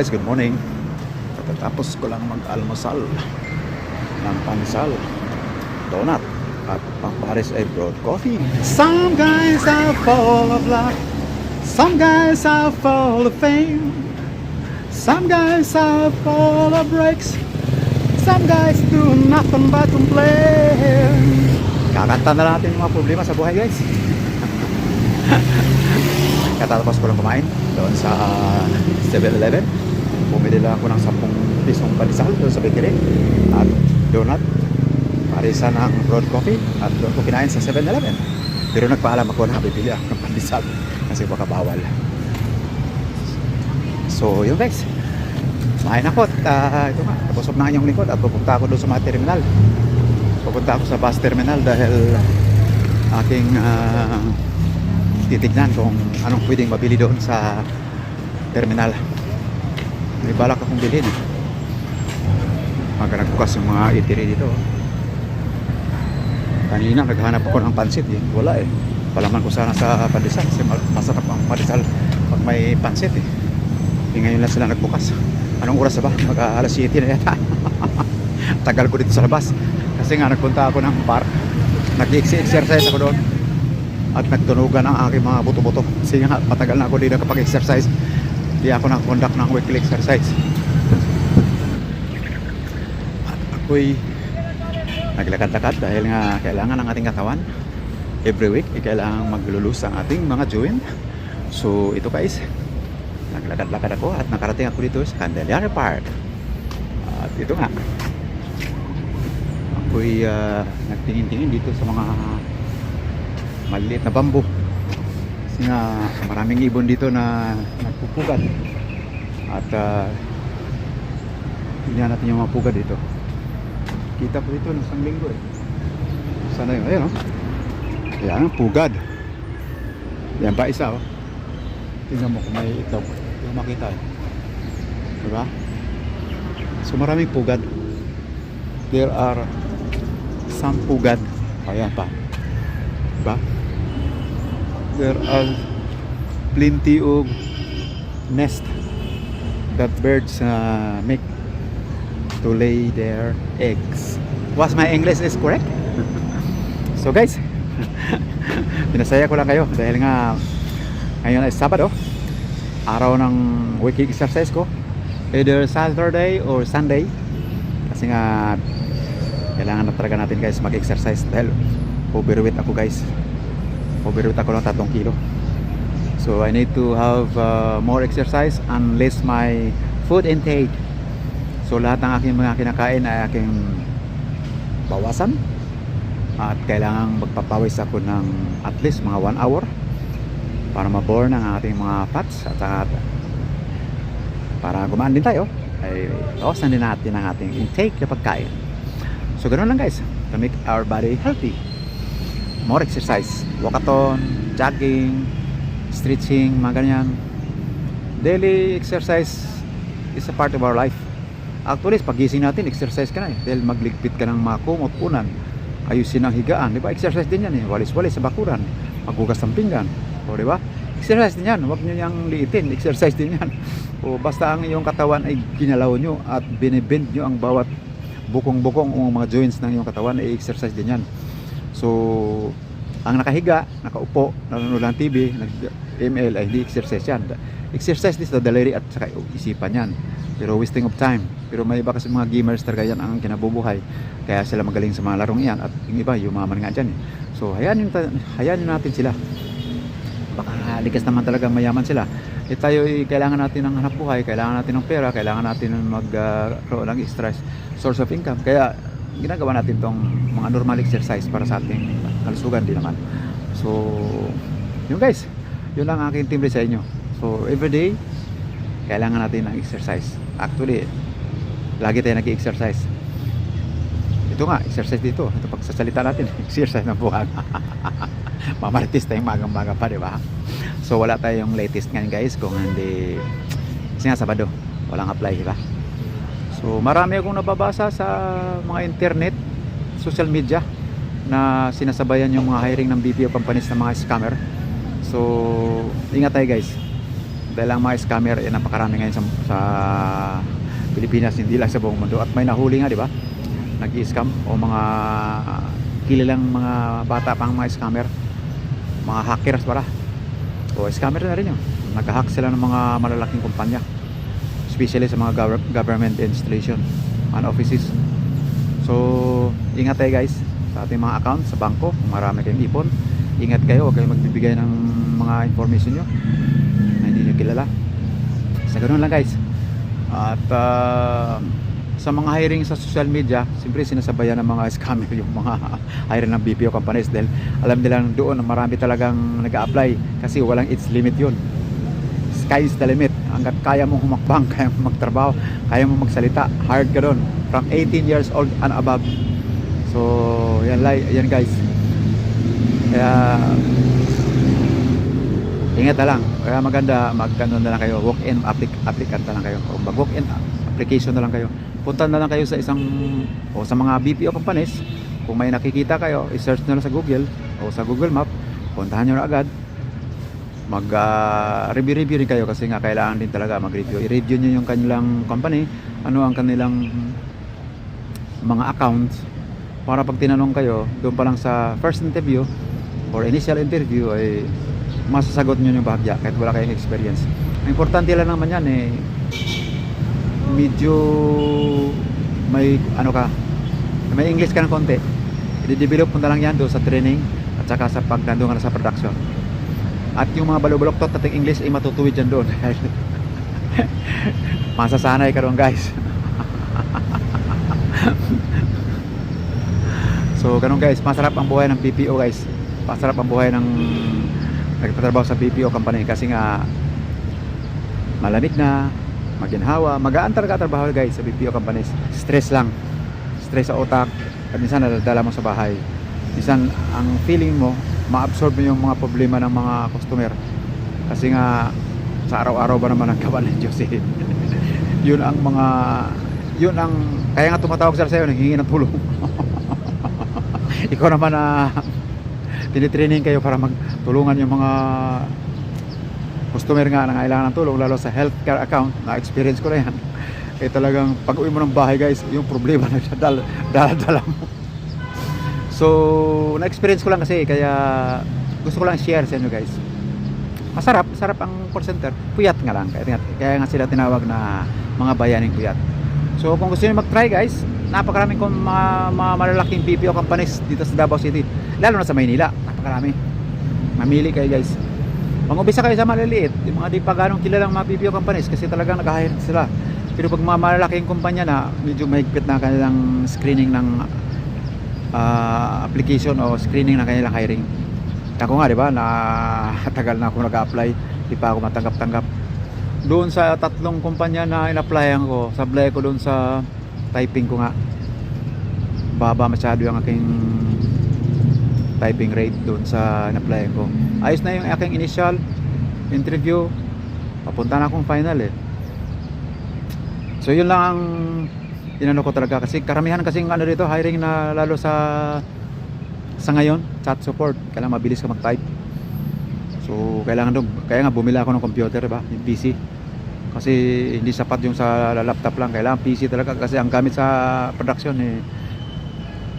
guys, good morning. Katatapos ko lang mag-almusal ng pansal, donut, at pangpares ay broad coffee. Some guys are full of luck. Some guys are full of fame. Some guys are full of breaks. Some guys do nothing but complain. Kakanta na natin yung mga problema sa buhay guys. Katatapos ko lang kumain doon sa ah, 7-Eleven. Bumili lang ako ng 10 pisong panisal doon sa bakery at donut. Parisa ng broad coffee at doon ko kinain sa 7-Eleven. Pero nagpaalam ako na bibili ako ng pandesal kasi baka bawal. So yun guys. Kumain ako at ah, ito nga, tapos na yung likod at pupunta ako doon sa mga terminal. Pupunta ako sa bus terminal dahil aking ah, titignan kung anong pwedeng mabili doon sa terminal. May balak akong bilhin. Pagka nagbukas yung mga eatery dito. Kanina naghanap ako ng pansit eh. Wala eh. Palaman ko sana sa pandesal kasi ma- masarap ang pandesal pag may pansit eh. eh ngayon lang sila nagbukas. Anong oras ba? Mag alas 7 na yata. Tagal ko dito sa labas. Kasi nga nagpunta ako ng park. Nag-exercise ako doon at nagtunugan ang aking mga buto-buto kasi nga matagal na ako din nakapag-exercise di ako nakakonduct ng weekly exercise. At ako'y naglakad-lakad dahil nga kailangan ng ating katawan. Every week eh, kailangan maglulus ang ating mga joint so ito guys naglakad-lakad ako at nakarating ako dito sa Candelaria Park. At ito nga ako'y ah, nagtingin-tingin dito sa mga maliliit na bamboo kasi nga maraming ibon dito na nagpupugan at uh, tingnan natin yung mga dito. Kita ko dito ng isang linggo eh. Sana yun. Ayun oh. Yan ang pugad. Yan pa isa oh? Tingnan mo kung may itlog. Yung makita eh. Diba? So maraming pugad. There are some pugad. Ayan pa. Diba there are plenty of nest that birds uh, make to lay their eggs. Was my English is correct? so guys, pinasaya ko lang kayo dahil nga ngayon ay Sabado, araw ng weekly exercise ko. Either Saturday or Sunday. Kasi nga kailangan na talaga natin guys mag-exercise dahil overweight ako guys overweight ako ng 3 kilo. So I need to have uh, more exercise and less my food intake. So lahat ng aking mga kinakain ay aking bawasan. At kailangan magpapawis ako ng at least mga 1 hour para maburn ang ating mga fats at saka para gumaan din tayo. Ay bawasan din natin ang ating intake na pagkain so ganoon lang guys. To make our body healthy more exercise. Walkathon, jogging stretching, mga ganyan. Daily exercise is a part of our life. Actually pagising natin exercise ka na eh. Dahil magligpit ka ng mga kumot unan ayusin ang higaan di ba? Exercise din yan eh. Walis-walis sa bakuran maghugas ng pinggan. O di ba? Exercise din yan. Huwag nyo niyang liitin. Exercise din yan. O basta ang iyong katawan ay ginalaw nyo at binibend nyo ang bawat bukong-bukong o mga joints ng iyong katawan ay exercise din yan so ang nakahiga, nakaupo, nanonood ng TV, nag-ML ay hindi exercise yan. Exercise din sa daliri at saka isipan yan. Pero wasting of time. Pero may iba kasi mga gamers talaga yan ang kinabubuhay. Kaya sila magaling sa mga larong iyan at yung iba, yumaman nga dyan. Eh. So hayaan, yung, hayaan natin sila. Baka likas naman talaga mayaman sila. Eh tayo kailangan natin ng hanap buhay, kailangan natin ng pera, kailangan natin ng magkaroon ng extra source of income. Kaya ginagawa natin tong mga normal exercise para sa ating kalusugan din naman. So, yun guys, yun lang ang aking team sa inyo. So, everyday, kailangan natin ng exercise. Actually, lagi tayo nag-exercise. Ito nga, exercise dito. Ito pagsasalita natin, exercise ng buwan. Mamaritis tayong magang-maga pa, di ba? So, wala tayong latest ngayon guys kung hindi, kasi nga Sabado, walang apply, di ba? So marami akong nababasa sa mga internet, social media na sinasabayan yung mga hiring ng BPO companies ng mga scammer. So ingat tayo guys. dahil ang mga scammer eh, napakarami ngayon sa, sa Pilipinas hindi lang sa buong mundo. At may nahuli nga di ba? Nag-scam o mga kilalang mga bata pang mga scammer. Mga hackers para o scammer na rin yun. Nag-hack sila ng mga malalaking kumpanya especially sa mga gov- government installation and offices. So ingat tayo guys sa ating mga account sa bangko. Kung marami kayong ipon ingat kayo. Huwag kayong magbibigay ng mga information nyo na hindi nyo kilala. Sa ganun lang guys. At ah, sa mga hiring sa social media siyempre sinasabayan ng mga scammer yung mga hiring ng BPO companies dahil alam nilang doon marami talagang nag apply kasi walang age limit yun sky is the limit. Hanggat kaya mong humakbang kaya mong magtrabaho kaya mong magsalita hard ka doon from 18 years old and above. So yan, yan guys. Kaya ingat na lang. Kaya maganda magkano na lang kayo walk in applic applicant na lang kayo. O mag walk in application na lang kayo. Punta na lang kayo sa isang o sa mga BPO companies. Kung may nakikita kayo i-search nyo lang sa Google o sa Google Map puntahan nyo na agad mag ah, review review rin kayo kasi nga kailangan din talaga mag review i-review nyo yung kanilang company. Ano ang kanilang mga accounts. Para pag tinanong kayo doon pa lang sa first interview or initial interview ay masasagot nyo yung bahagya kahit wala kayong experience. Ang importante lang naman yan eh medyo may ano ka may English ka ng konti. I-develop mo na lang yan doon sa training at saka sa pag nandun sa production at yung mga balubuloktot nating English ay matutuwid dyan doon. Masasanay ka doon guys. So ganun guys. Masarap ang buhay ng BPO guys. Masarap ang buhay ng nagtatrabaho sa BPO company kasi nga malamig na maginhawa. Magaan talaga trabaho guys sa BPO companies stress lang. Stress sa utak. At minsan nadadala mo sa bahay. Minsan ang feeling mo ma-absorb yung mga problema ng mga customer kasi nga sa araw-araw ba naman ang kawan ng Diyos eh. yun ang mga yun ang kaya nga tumatawag sila sa'yo nanghingi ng tulong ikaw naman na tinitraining kayo para magtulungan yung mga customer nga na kailangan ng tulong lalo sa healthcare account na experience ko na yan eh talagang pag uwi mo ng bahay guys yung problema na dal dala mo so na experience ko lang kasi kaya gusto ko lang share sa inyo guys. Masarap sarap ang call center. Puyat nga lang kaya, kaya nga sila tinawag na mga bayaning puyat. So kung gusto niyo mag-try guys napakaraming kong mga, mga malalaking BPO companies dito sa Davao City lalo na sa Maynila. Napakarami. Mamili kayo guys. Mag-umpisa kayo sa maliliit, yung mga di pa ganong kilalang mga BPO companies kasi talagang nag-hire sila. Pero pag mga malalaking kumpanya na, medyo mahigpit na kanilang screening ng ah, application o screening ng kanilang hiring. Ako nga, di ba, na tagal na ako nag-apply, di pa ako matanggap-tanggap. Doon sa tatlong kumpanya na in-applyan ko, sablay ko doon sa typing ko nga. Baba masyado yung aking typing rate doon sa in-applyan ko. Ayos na yung aking initial interview. Papunta na akong final eh. So yun lang ang inano ko talaga kasi karamihan kasi ano dito hiring na lalo sa sa ngayon chat support kailangan mabilis ka mag-type. So kailangan doon kaya nga bumili ako ng computer ba, yung PC. Kasi hindi sapat yung sa laptop lang, kailangan PC talaga kasi ang gamit sa production eh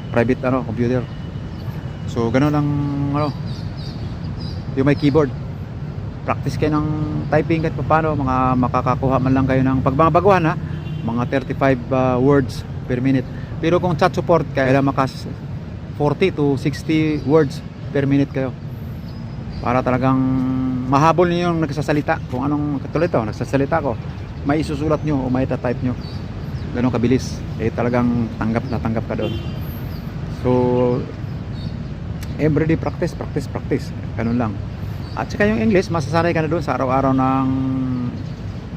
private ano computer. So ganun ang ano yung may keyboard practice kayo ng typing kahit paano mga makakakuha man lang kayo ng pag ha mga 35 uh, words per minute. Pero kung chat support kailangan makas 40 to 60 words per minute kayo. Para talagang mahabol niyo yung nagsasalita. Kung anong katulad ito nagsasalita ko may isusulat nyo o may type nyo. Ganun kabilis. Eh talagang tanggap na tanggap ka doon. So everyday practice, practice, practice. Ganun lang. At saka yung English, masasanay ka na doon sa araw-araw ng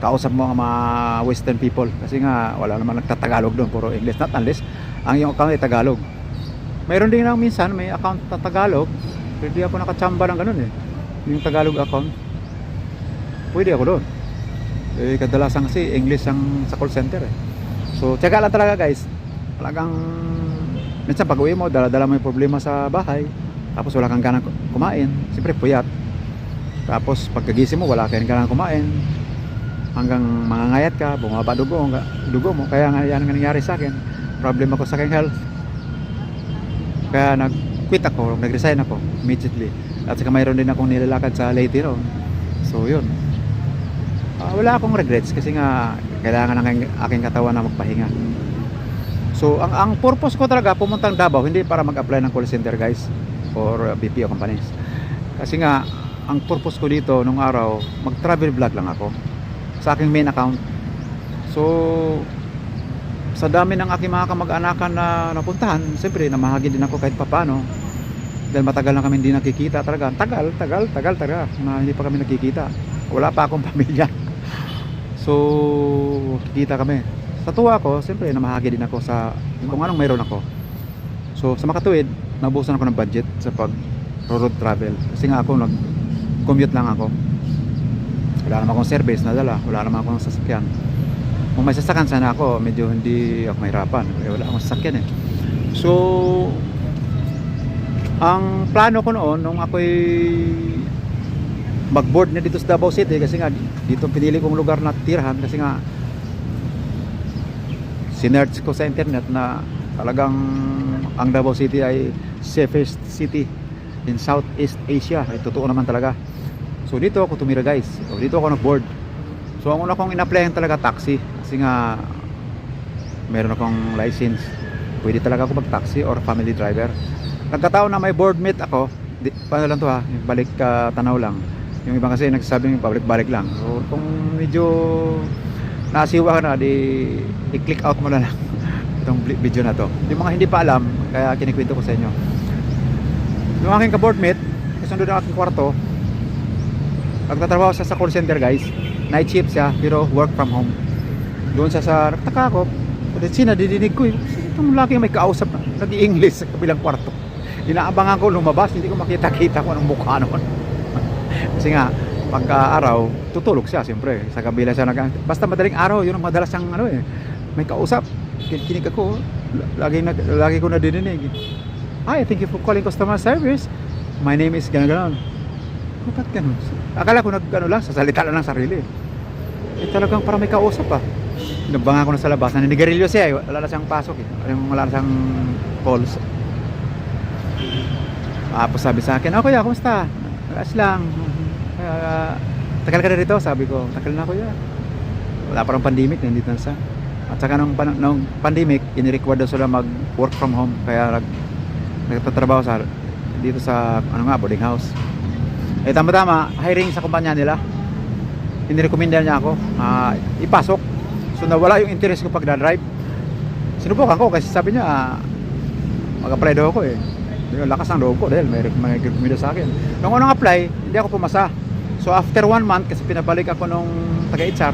kausap mo ang mga western people. Kasi nga, wala naman nagtatagalog doon, puro English. Not unless, ang yung account ay Tagalog. Mayroon din lang minsan, may account na Tagalog. Pero di ako nakachamba ng ganun eh. Yung Tagalog account. Pwede ako doon. Eh, kadalasan kasi English ang sa call center eh. So, tsaga lang talaga guys. Talagang minsan pag uwi mo, dala-dala mo yung problema sa bahay tapos wala kang ganang kumain siyempre puyat Tapos pagkagising mo, wala kain ka nang kumain. Hanggang mangangayat ka, bumaba dugo, dugo mo. Kaya nga yan ang nangyari sa akin. Problem ako sa aking health. Kaya nag-quit ako, nag-resign ako immediately. At saka mayroon din akong nilalakad sa Leyte ron. So yun. Ah, wala akong regrets kasi nga kailangan ng aking- katawan na magpahinga. So ang ang purpose ko talaga pumuntang Davao hindi para mag-apply ng call center guys or uh, BPO companies. Kasi nga ang purpose ko dito nung araw mag-travel vlog lang ako sa aking main account. So sa dami ng aking mga kamag-anakan na napuntahan, siyempre namahagi din ako kahit papano. Dahil matagal na kami hindi nakikita talaga. Tagal, tagal, tagal talaga na hindi pa kami nakikita. Wala pa akong pamilya. So, kikita kami. Sa tuwa ko, siyempre namahagi din ako sa kung anong mayroon ako. So, sa makatuwid, nabusan ako ng budget sa pag road travel. Kasi nga ako nag-commute lang ako. Wala naman akong service na dala. Wala naman akong sasakyan. Kung may sasakyan sana ako, medyo hindi ako mahirapan. Eh, wala akong sasakyan eh. So, ang plano ko noon, nung ako'y mag-board na dito sa Davao City, kasi nga dito pinili kong lugar na tirahan, kasi nga sinerch ko sa internet na talagang ang Davao City ay safest city in Southeast Asia. Ay, totoo naman talaga. So dito ako tumira guys. So, dito ako nag-board. So ang una kong in-applyan talaga taxi kasi nga meron akong license. Pwede talaga ako mag-taxi or family driver. Nagkataon na may board meet ako. Di, paano lang to ha? Balik ka tanaw lang. Yung iba kasi nagsasabing balik-balik lang. So kung medyo nasiwa ka na, di i-click out mo na lang itong video na to. Yung mga hindi pa alam, kaya kinikwento ko sa inyo. Yung aking ka-board mate, kasundo ng aking kwarto, nagtatrabaho siya sa call center guys. Night shift siya, pero work from home. Doon siya sa, nagtaka ako, ulit siya nadidinig ko eh. Itong laki may kausap na, nag-i-English sa kabilang kwarto. Inaabangan ko lumabas, hindi ko makita-kita kung anong mukha noon. Kasi nga, pagka araw, tutulog siya siyempre. Sa kabila siya nag Basta madaling araw, yun ang madalas siyang ano eh. May kausap. Kin- Kinig ako, la- lagi, nag, lagi ko nadidinig. Hi, thank you for calling customer service. My name is gano'n. Oh, ba't ganun? Akala ko nag ano lang, sasalita lang ng sarili. Eh talagang parang may kausap ah. Nabanga ko na sa labas, naninigarilyo siya eh. Wala na siyang pasok eh. Wala na siyang calls. Tapos sabi sa akin, oh kuya, kumusta? Ayos lang. Ah, tagal ka na rito? Sabi ko, tagal na kuya. Wala parang pandemic, nandito na siya. At saka nung, nung pandemic, ini-require daw sila mag work from home. Kaya nag, nagtatrabaho sa dito sa ano nga, boarding house. Eh tama-tama, hiring sa kumpanya nila. Inirekomenda niya ako na ipasok. So nawala yung interest ko pag drive Sinubukan ko kasi sabi niya ah, mag-apply daw ako eh. Yung lakas ng loob ko dahil may, rekomenda sa akin. Nung unang apply, hindi ako pumasa. So after one month, kasi pinabalik ako nung taga-HR,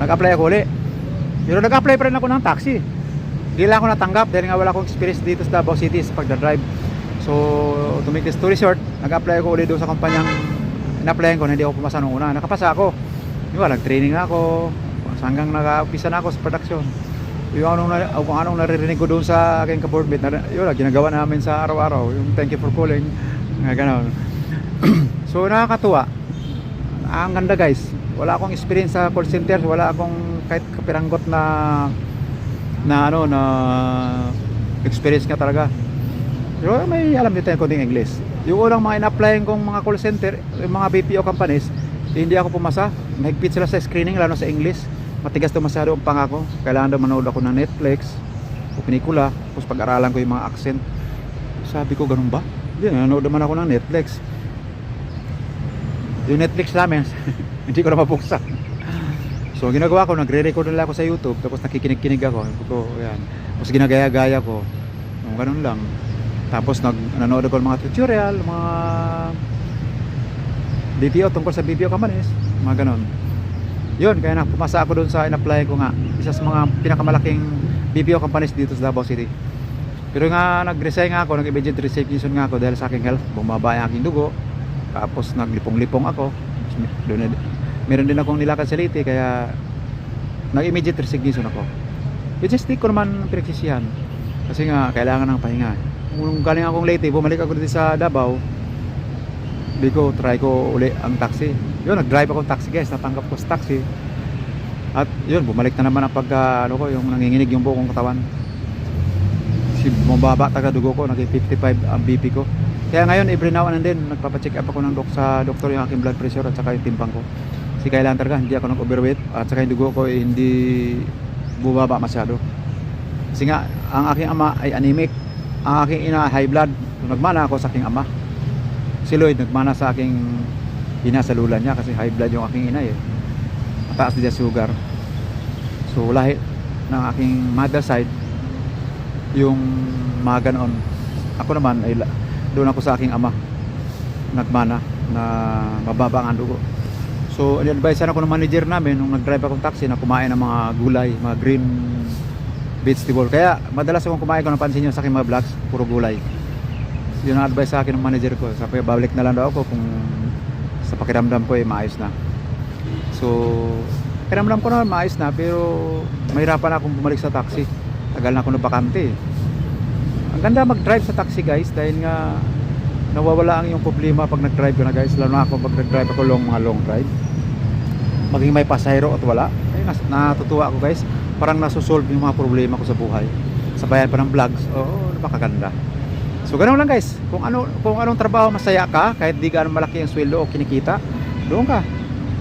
nag-apply ako ulit. Pero nag-apply pa rin ako ng taxi. Hindi lang ako natanggap dahil nga wala akong experience dito sa Davao City sa pagdadrive. So, to make the story short, nag-apply ako ulit doon sa kumpanyang in-applyan ko na hindi ako pumasa nung una. Nakapasa ako. Yung nag-training ako. Hanggang naka-upisa na ako sa production. Yung anong, kung anong naririnig ko doon sa aking ka-board mate, na, yun, ginagawa namin sa araw-araw. Yung thank you for calling. Nga ganon. so, nakakatuwa. Ang ganda guys. Wala akong experience sa call center. Wala akong kahit kapiranggot na na ano na experience nga talaga. Pero may alam din tayo konting English. Yung unang mga in-applyin kong mga call center, yung mga BPO companies, hindi ako pumasa. Mahigpit sila sa screening, lalo sa English. Matigas daw masyado ang pangako. Kailangan daw manood ako ng Netflix o pelikula. Tapos pag-aralan ko yung mga accent. Sabi ko, ganun ba? Hindi, nanonood naman ako ng Netflix. Yung Netflix namin, hindi ko na mabuksan. So, ginagawa ko, nagre-record nila ako sa YouTube, tapos nakikinig-kinig ako. Ko, yan. Tapos ginagaya-gaya ko. Ganun lang. Tapos nag nanonood ako ng mga tutorial, mga DTO tungkol sa BPO companies, mga ganun. Yun, kaya na pumasa ako doon sa in-apply ko nga. Isa sa mga pinakamalaking BPO companies dito sa Davao City. Pero nga nag-resign nga ako, nag-immediate resignation nga ako dahil sa aking health, bumaba ang aking dugo. Tapos naglipong-lipong ako. Doon, meron din akong nilakad sa Leyte kaya nag-immediate resignation ako. Which is di ko naman pinagsisihan. Kasi nga kailangan ng pahinga. Kung galing akong Leyte, bumalik ako dito sa Davao. Sabi ko, try ko uli ang taxi. Yun, nag-drive ako ng taxi guys. Natanggap ko sa taxi. At yun, bumalik na naman ang pagka, ano ko, yung nanginginig yung buong katawan. Si bumaba taga dugo ko, naging 55 ang BP ko. Kaya ngayon, every now and then, nagpapacheck up ako ng dok sa doktor yung aking blood pressure at saka yung timbang ko. Kasi kailangan talaga, hindi ako nag-overweight at saka yung dugo ko eh, hindi bubaba masyado. Kasi nga, ang aking ama ay anemic. Ang aking ina high blood. Nagmana ako sa aking ama. Si Lloyd nagmana sa aking ina sa lula niya kasi high blood yung aking ina eh. Mataas din sugar. So lahi ng aking mother side yung mga ganon. Ako naman ay doon ako sa aking ama nagmana na mababa ang dugo. So, advice ako ng manager namin nung nag-drive akong taxi na kumain ng mga gulay, mga green vegetable. Kaya madalas akong kumain kung napansin nyo sa aking mga vlogs, puro gulay. Yun ang advice sa akin ng manager ko. Sabi, babalik na lang daw ako kung sa pakiramdam ko ay maayos na. So, pakiramdam ko na maayos na pero mahirapan akong bumalik sa taxi. Tagal na ako nabakante eh. Ang ganda mag-drive sa taxi guys dahil nga nawawala ang yung problema pag nag-drive ka na guys. Lalo na ako pag nag-drive ako long mga long drive. Maging may pasahero at wala. Ay, natutuwa ako guys. Parang nasusolve yung mga problema ko sa buhay. Sa bayan pa ng vlogs. Oo, napakaganda. So ganun lang guys. Kung ano kung anong trabaho masaya ka, kahit di gaano malaki ang sweldo o kinikita, doon ka.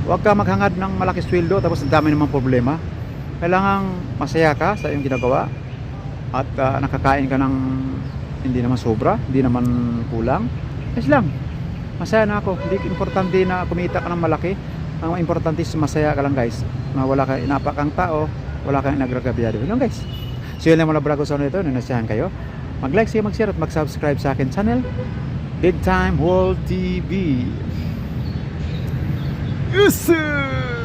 Huwag ka maghangad ng malaki sweldo tapos ang dami namang problema. Kailangang masaya ka sa iyong ginagawa at ah, nakakain ka ng hindi naman sobra, hindi naman kulang. Yes lang. Masaya na ako. Hindi importante na kumita ka ng malaki. Ang importante is masaya ka lang guys. Na wala ka inapakang tao, wala kang inagragabyado. Yun lang guys. So yun lang mga vlog ko sa ito. Nanasiyahan kayo. Mag-like siya, mag-share at mag-subscribe sa akin channel. Big Time World TV. Yes sir!